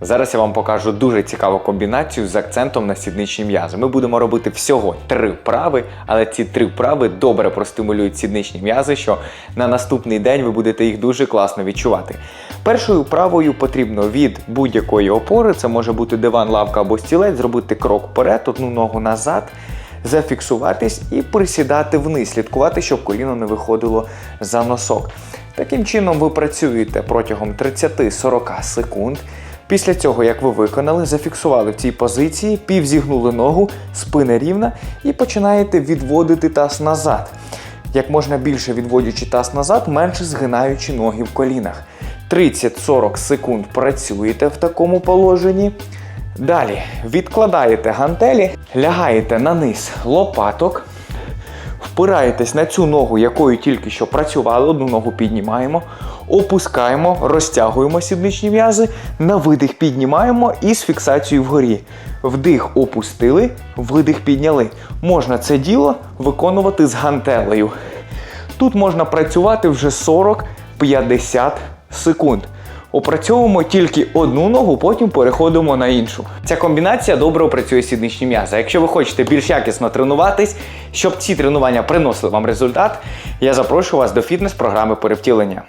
Зараз я вам покажу дуже цікаву комбінацію з акцентом на сідничні м'язи. Ми будемо робити всього три вправи, але ці три вправи добре простимулюють сідничні м'язи, що на наступний день ви будете їх дуже класно відчувати. Першою вправою потрібно від будь-якої опори, це може бути диван, лавка або стілець, зробити крок вперед, одну ногу назад, зафіксуватись і присідати вниз, слідкувати, щоб коліно не виходило за носок. Таким чином ви працюєте протягом 30-40 секунд. Після цього, як ви виконали, зафіксували в цій позиції, півзігнули ногу, спина рівна і починаєте відводити таз назад. Як можна більше відводячи таз назад, менше згинаючи ноги в колінах. 30-40 секунд працюєте в такому положенні. Далі відкладаєте гантелі, лягаєте на низ лопаток, впираєтесь на цю ногу, якою тільки що працювали, одну ногу піднімаємо, опускаємо, розтягуємо сідничні м'язи, на видих піднімаємо і з фіксацією вгорі. Вдих опустили, видих підняли. Можна це діло виконувати з гантелею. Тут можна працювати вже 40-50 секунд. Опрацьовуємо тільки одну ногу, потім переходимо на іншу. Ця комбінація добре опрацює сідничні м'язи. Якщо ви хочете більш якісно тренуватись, щоб ці тренування приносили вам результат, я запрошую вас до фітнес-програми перевтілення.